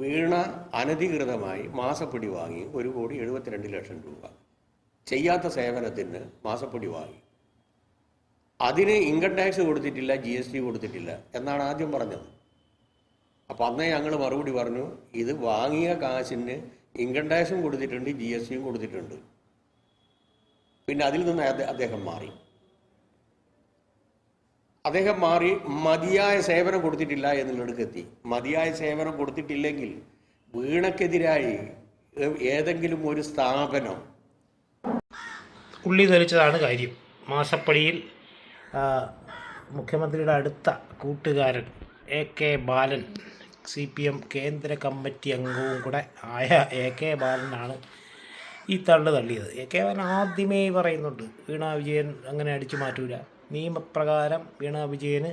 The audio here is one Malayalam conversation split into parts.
വീണ അനധികൃതമായി മാസപ്പടി വാങ്ങി ഒരു കോടി എഴുപത്തിരണ്ട് ലക്ഷം രൂപ. ചെയ്യാത്ത സേവനത്തിന് മാസപ്പടി വാങ്ങി. അതിന് ഇൻകം ടാക്സ് കൊടുത്തിട്ടില്ല ജി എസ് ടി കൊടുത്തിട്ടില്ല എന്നാണ് ആദ്യം പറഞ്ഞത്. അപ്പം അന്നേ ഞങ്ങൾ മറുപടി പറഞ്ഞു ഇത് വാങ്ങിയ കാശിന് ഇൻകം ടാക്സും കൊടുത്തിട്ടുണ്ട് ജി എസ് ടിയും കൊടുത്തിട്ടുണ്ട്. പിന്നെ അതിൽ നിന്ന് അദ്ദേഹം മാറി. അദ്ദേഹം മാറി മതിയായ സേവനം കൊടുത്തിട്ടില്ല എന്നുള്ളിടക്ക് എത്തി. മതിയായ സേവനം കൊടുത്തിട്ടില്ലെങ്കിൽ വീണക്കെതിരായി ഏതെങ്കിലും ഒരു സ്ഥാപനം ഉള്ളി ധരിച്ചതാണ് കാര്യം. മാസപ്പടിയിൽ മുഖ്യമന്ത്രിയുടെ അടുത്ത കൂട്ടുകാരൻ A K Balan C P M കേന്ദ്ര കമ്മിറ്റി അംഗവും കൂടെ ആയ എ കെ ബാലനാണ് ഈ തള്ളു തള്ളിയത്. എ കെ ബാലൻ ആദ്യമേ പറയുന്നുണ്ട് വീണ വിജയൻ അങ്ങനെ അടിച്ചു മാറ്റൂല. നിയമപ്രകാരം വീണ വിജയന്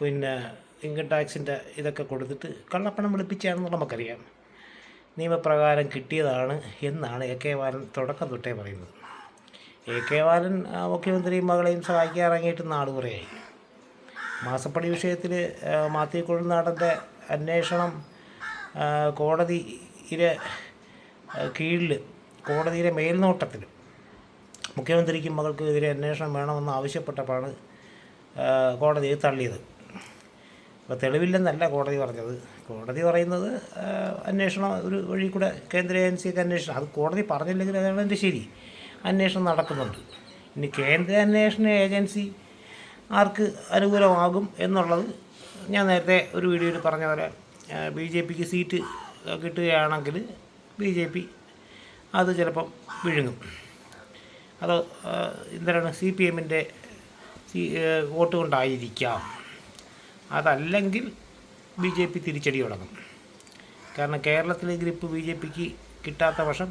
പിന്നെ ഇൻകം ടാക്സിന്റെ ഇതൊക്കെ കൊടുത്തിട്ട് കള്ളപ്പണം വെളുപ്പിച്ചാണെന്ന് നമുക്കറിയാം. നിയമപ്രകാരം കിട്ടിയതാണ് എന്നാണ് എ കെ ബാലൻ തുടക്കം തൊട്ടേ പറയുന്നത്. എ കെ ബാലൻ മുഖ്യമന്ത്രിയും മകളെയും സഹായിക്കാൻ ഇറങ്ങിയിട്ട് നാട് കുറേയായി. മാസപ്പടി വിഷയത്തിൽ മാത്യു കുഴൽനാടന്റെ അന്വേഷണം കോടതിയിലെ കീഴിൽ കോടതിയിലെ മേൽനോട്ടത്തിൽ മുഖ്യമന്ത്രിക്കും മകൾക്കും എതിരെ അന്വേഷണം വേണമെന്ന് ആവശ്യപ്പെട്ടപ്പോഴാണ് ആ, കോടതി തള്ളിയത്. അപ്പോൾ തെളിവില്ലെന്നല്ല കോടതി പറഞ്ഞത്. കോടതി പറയുന്നത് അന്വേഷണം ഒരു വഴി കൂടെ കേന്ദ്ര ഏജൻസിയൊക്കെ അന്വേഷണം അത് കോടതി പറഞ്ഞില്ലെങ്കിൽ അതാണ് എന്റെ ശരി. അന്വേഷണം നടക്കുന്നുണ്ട്. ഇനി കേന്ദ്ര അന്വേഷണ ഏജൻസി ആർക്ക് അനുകൂലമാകും എന്നുള്ളത് ഞാൻ നേരത്തെ ഒരു വീഡിയോയിൽ പറഞ്ഞ പോലെ ബി ജെ പിക്ക് സീറ്റ് കിട്ടുകയാണെങ്കിൽ ബി ജെ പി അത് ചിലപ്പം വിഴുങ്ങും. അത് എന്തരാണ് സി പി എമ്മിന്റെ വോട്ട് കൊണ്ടായിരിക്കാം. അതല്ലെങ്കിൽ ബി ജെ പി തിരിച്ചടി തുടങ്ങും. കാരണം കേരളത്തിലെ ഗ്രിപ്പ് ബി ജെ പിക്ക് കിട്ടാത്ത പക്ഷം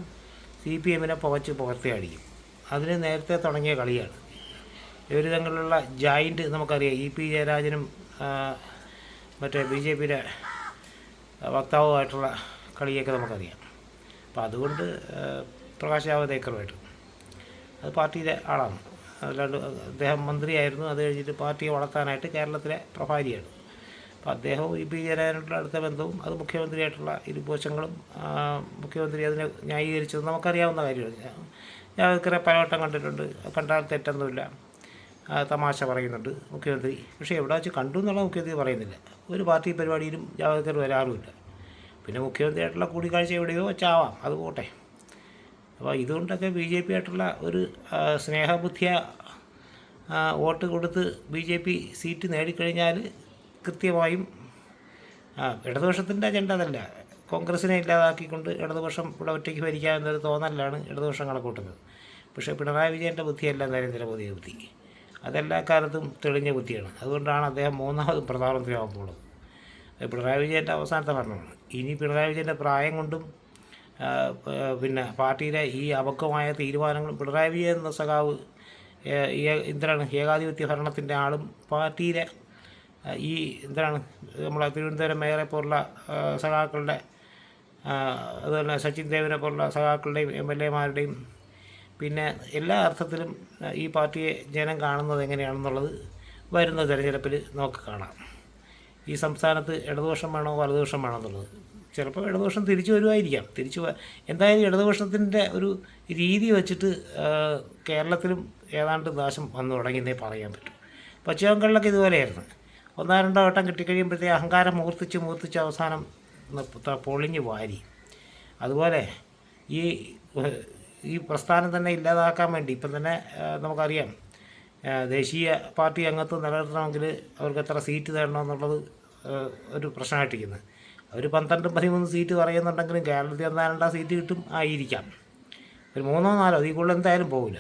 സി പി എമ്മിനെ പുകച്ച് പുകർത്തി അടിക്കും. അതിന് നേരത്തെ തുടങ്ങിയ കളിയാണ്. ഇവർ തമ്മിലുള്ള ജോയിന്റ് നമുക്കറിയാം. ഇ പി ജയരാജനും മറ്റേ ബി ജെ പിയുടെ വക്താവുമായിട്ടുള്ള കളിയൊക്കെ നമുക്കറിയാം. അപ്പോൾ അതുകൊണ്ട് പ്രകാശ് ജാവദേക്കറുമായിട്ട് അത് പാർട്ടിയിലെ ആളാണ്. അല്ലാണ്ട് അദ്ദേഹം മന്ത്രിയായിരുന്നു. അത് കഴിഞ്ഞിട്ട് പാർട്ടിയെ വളർത്താനായിട്ട് കേരളത്തിലെ പ്രഭാരിയാണ്. അപ്പോൾ അദ്ദേഹവും ഇ പി ജയരാജനായിട്ടുള്ള അടുത്ത ബന്ധവും അത് മുഖ്യമന്ത്രിയായിട്ടുള്ള ഇരുപോശങ്ങളും മുഖ്യമന്ത്രി അതിനെ ന്യായീകരിച്ചത് നമുക്കറിയാവുന്ന കാര്യമാണ്. ഞാൻ ജാവദേക്കറെ പലവട്ടം കണ്ടിട്ടുണ്ട്. കണ്ടാൽ തെറ്റൊന്നുമില്ല. തമാശ പറയുന്നുണ്ട് മുഖ്യമന്ത്രി. പക്ഷേ എവിടെ വെച്ച് കണ്ടു എന്നുള്ള മുഖ്യമന്ത്രി പറയുന്നില്ല. ഒരു പാർട്ടി പരിപാടിയിലും ജാവദേക്കർ വരാറുമില്ല. പിന്നെ മുഖ്യമന്ത്രിയായിട്ടുള്ള കൂടിക്കാഴ്ച എവിടെയോ വെച്ചാവാം. അത് പോട്ടെ. അപ്പോൾ ഇതുകൊണ്ടൊക്കെ ബി ജെ പി ആയിട്ടുള്ള ഒരു സ്നേഹബുദ്ധിയ വോട്ട് കൊടുത്ത് ബി ജെ പി സീറ്റ് നേടിക്കഴിഞ്ഞാൽ കൃത്യമായും ഇടതുപക്ഷത്തിന്റെ അജണ്ട അതല്ല. കോൺഗ്രസിനെ ഇല്ലാതാക്കിക്കൊണ്ട് ഇടതുപക്ഷം ഇവിടെ ഒറ്റയ്ക്ക് ഭരിക്കാമെന്നൊരു തോന്നലാണ് ഇടതുപക്ഷം കണക്കൂട്ടുന്നത് പക്ഷേ പിണറായി വിജയന്റെ ബുദ്ധിയല്ല നരേന്ദ്രമോദിയുടെ ബുദ്ധി. അതെല്ലാ കാലത്തും തെളിഞ്ഞ ബുദ്ധിയാണ്. അതുകൊണ്ടാണ് അദ്ദേഹം മൂന്നാമത് പ്രധാനമന്ത്രിയാകുമ്പോൾ പിണറായി വിജയന്റെ അവസാനത്തെ ഭരണമാണ് ഇനി പിണറായി വിജയന്റെ പ്രായം കൊണ്ടും പിന്നെ ഈ അപക്വമായ തീരുമാനങ്ങൾ പിണറായി വിജയൻ എന്ന സഖാവ് എന്താണ് ഏകാധിപത്യ ഭരണത്തിന്റെ ആളും പാർട്ടിയിലെ ഈ എന്താണ് നമ്മളെ തിരുവനന്തപുരം മേയറെ പോലുള്ള സഖാക്കളുടെ അതുപോലെ സച്ചിൻ ദേവിനെ പോലുള്ള സഖാക്കളുടെയും എം എൽ എമാരുടെയും പിന്നെ എല്ലാ അർത്ഥത്തിലും ഈ പാർട്ടിയെ ജനം കാണുന്നത് എങ്ങനെയാണെന്നുള്ളത് വരുന്ന തെരഞ്ഞെടുപ്പിൽ നമുക്ക് കാണാം. ഈ സംസ്ഥാനത്ത് ഇടതുപക്ഷം വേണോ വലതുപക്ഷം വേണോ എന്നുള്ളത്. ചിലപ്പോൾ ഇടതുപക്ഷം തിരിച്ചു വരുമായിരിക്കാം. തിരിച്ചു എന്തായാലും ഇടതുപക്ഷത്തിന്റെ ഒരു രീതി വെച്ചിട്ട് കേരളത്തിലും ഏതാണ്ട് നാശം വന്നു തുടങ്ങിയെന്നേ പറയാൻ പറ്റും. പശ്ചിമബംഗാളിലൊക്കെ ഇതുപോലെയായിരുന്നു. ഒന്നോ രണ്ടോ വട്ടം കിട്ടിക്കഴിയുമ്പോഴത്തേ അഹങ്കാരം മൂർത്തിച്ച് മൂർത്തിച്ച് അവസാനം പൊളിഞ്ഞ് വാരി. അതുപോലെ ഈ ഈ പ്രസ്ഥാനം തന്നെ ഇല്ലാതാക്കാൻ വേണ്ടി ഇപ്പം തന്നെ നമുക്കറിയാം ദേശീയ പാർട്ടി അംഗത്വം നിലനിർത്തണമെങ്കിൽ അവർക്ക് എത്ര സീറ്റ് തരണമെന്നുള്ളത് ഒരു പ്രശ്നമായിട്ടിരിക്കുന്നത്. അവർ പന്ത്രണ്ടും പതിമൂന്ന് സീറ്റ് പറയുന്നുണ്ടെങ്കിലും കേരളത്തിൽ ഒന്നാ രണ്ടാം സീറ്റ് കിട്ടും ആയിരിക്കാം. ഒരു മൂന്നോ നാലോ അതിൽ കൂടുതൽ എന്തായാലും പോകില്ല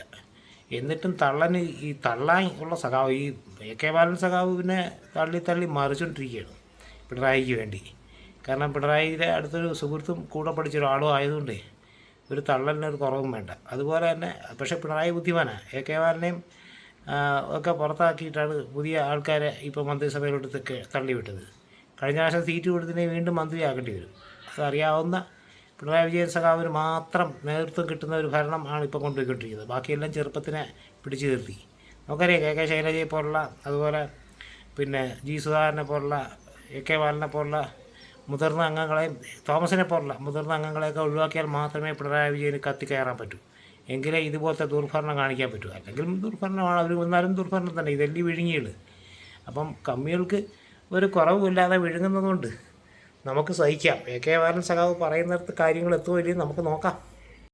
എന്നിട്ടും തള്ളന് ഈ തള്ളാൻ ഉള്ള സഖാവ് ഈ എ കെ ബാലൻ സഖാവ് പിന്നെ തള്ളി തള്ളി മറിച്ചുകൊണ്ടിരിക്കുകയാണ് പിണറായിക്ക് വേണ്ടി. കാരണം പിണറായിയുടെ അടുത്തൊരു സുഹൃത്തും കൂടെ പഠിച്ചൊരാളും ആയതുകൊണ്ട് ഒരു തള്ളലിന് ഒരു കുറവും വേണ്ട. അതുപോലെ തന്നെ പക്ഷേ പിണറായി ബുദ്ധിമാനാണ് എ കെ ബാലനെയും ഒക്കെ പുറത്താക്കിയിട്ടാണ് പുതിയ ആൾക്കാരെ ഇപ്പോൾ മന്ത്രിസഭയിലോട്ട് തള്ളിവിട്ടത്. കഴിഞ്ഞ പ്രാവശ്യം സീറ്റ് കൊടുത്തിനെ വീണ്ടും മന്ത്രിയാക്കേണ്ടി വരും. അതറിയാവുന്ന പിണറായി വിജയൻ സഖാവിന് മാത്രം നേതൃത്വം കിട്ടുന്ന ഒരു ഭരണം ആണ് ഇപ്പോൾ കൊണ്ടുപോയിക്കൊണ്ടിരിക്കുന്നത്. ബാക്കിയെല്ലാം ചെറുപ്പത്തിനെ പിടിച്ചു നിർത്തി. നമുക്കറിയാം കെ കെ ശൈലജയെ പോലുള്ള അതുപോലെ പിന്നെ ജി സുധാകരനെ പോലുള്ള എ കെ ബാലനെ പോലുള്ള മുതിർന്ന അംഗങ്ങളെയും തോമസിനെ പോലുള്ള മുതിർന്ന അംഗങ്ങളെയൊക്കെ ഒഴിവാക്കിയാൽ മാത്രമേ പിണറായി വിജയന് കത്തിക്കയറാൻ പറ്റൂ. എങ്കിലേ ഇതുപോലത്തെ ദുർഭരണം കാണിക്കാൻ പറ്റൂ. അല്ലെങ്കിൽ ദുർഭരണമാണ്. അവർ വന്നാലും ദുർഭരണം തന്നെ. ഇതെല്ലാം വിഴുങ്ങിയത് അപ്പം കമ്മികൾക്ക് ഒരു കുറവുമില്ലാതെ വിഴുങ്ങുന്നതുകൊണ്ട് നമുക്ക് സഹിക്കാം. എ കെ വാരൻ സഖാവ് പറയുന്നിടത്ത് കാര്യങ്ങൾ എത്തുമോ നമുക്ക് നോക്കാം.